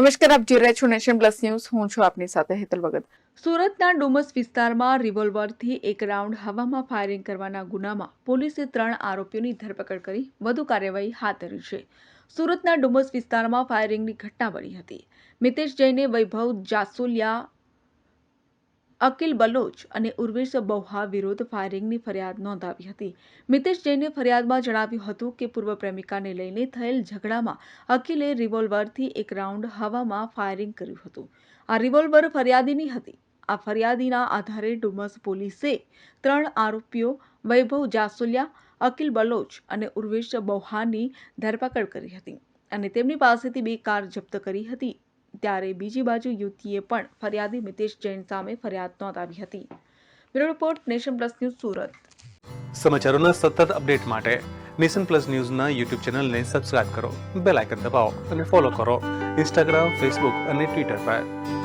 નમસ્કાર, આપ જોઈ રહ્યા છો નેશન પ્લસ ન્યૂઝ. હું છું આપની સાથે હેતલ ભગત. સુરતના ડુમસ વિસ્તારમાં રિવોલ્વરથી એક રાઉન્ડ હવામાં ફાયરિંગ કરવાના ગુનામાં પોલીસે ત્રણ આરોપીઓની ધરપકડ કરી વધુ કાર્યવાહી હાથ ધરી છે. સુરતના ડુમસ વિસ્તારમાં ફાયરિંગની ઘટના બની હતી. મિતેશ જૈને, વૈભવ જાસુલિયા અકિલ બલોચ અને ઉર્વેશ બૌહા વિરુદ્ધ ફાયરિંગની ફરિયાદ નોંધાવી હતી. મિતેશ જૈને ફરિયાદમાં જણાવ્યું હતું કે, પૂર્વ પ્રેમિકાને લઈને થયેલ ઝઘડામાં અકિલે રિવોલ્વરથી એક રાઉન્ડ હવામાં ફાયરિંગ કર્યું હતું. આ રિવોલ્વર ફરિયાદીની હતી. આ ફરિયાદીના આધારે ડુમસ પોલીસે ત્રણ આરોપીઓ, વૈભવ જાસુલિયા, અકિલ બલોચ અને ઉર્વેશ બૌહાની ધરપકડ કરી હતી અને તેમની પાસેથી બે કાર જપ્ત કરી હતી. ત્યારે બીજી બાજુ યુવતીએ પણ ફરિયાદી મિતેશ જૈન સામે ફરિયાદ નોંધાવી હતી. Bureau report Nation Plus News Surat. સમાચારોના સતત અપડેટ માટે નેશન પ્લસ ન્યૂઝના યુટ્યુબ ચેનલને સબસ્ક્રાઇબ કરો, બેલ આઇકન દબાવો અને ફોલો કરો. ઇન્સ્ટાગ્રામ, ફેસબુક અને ટ્વિટર પર.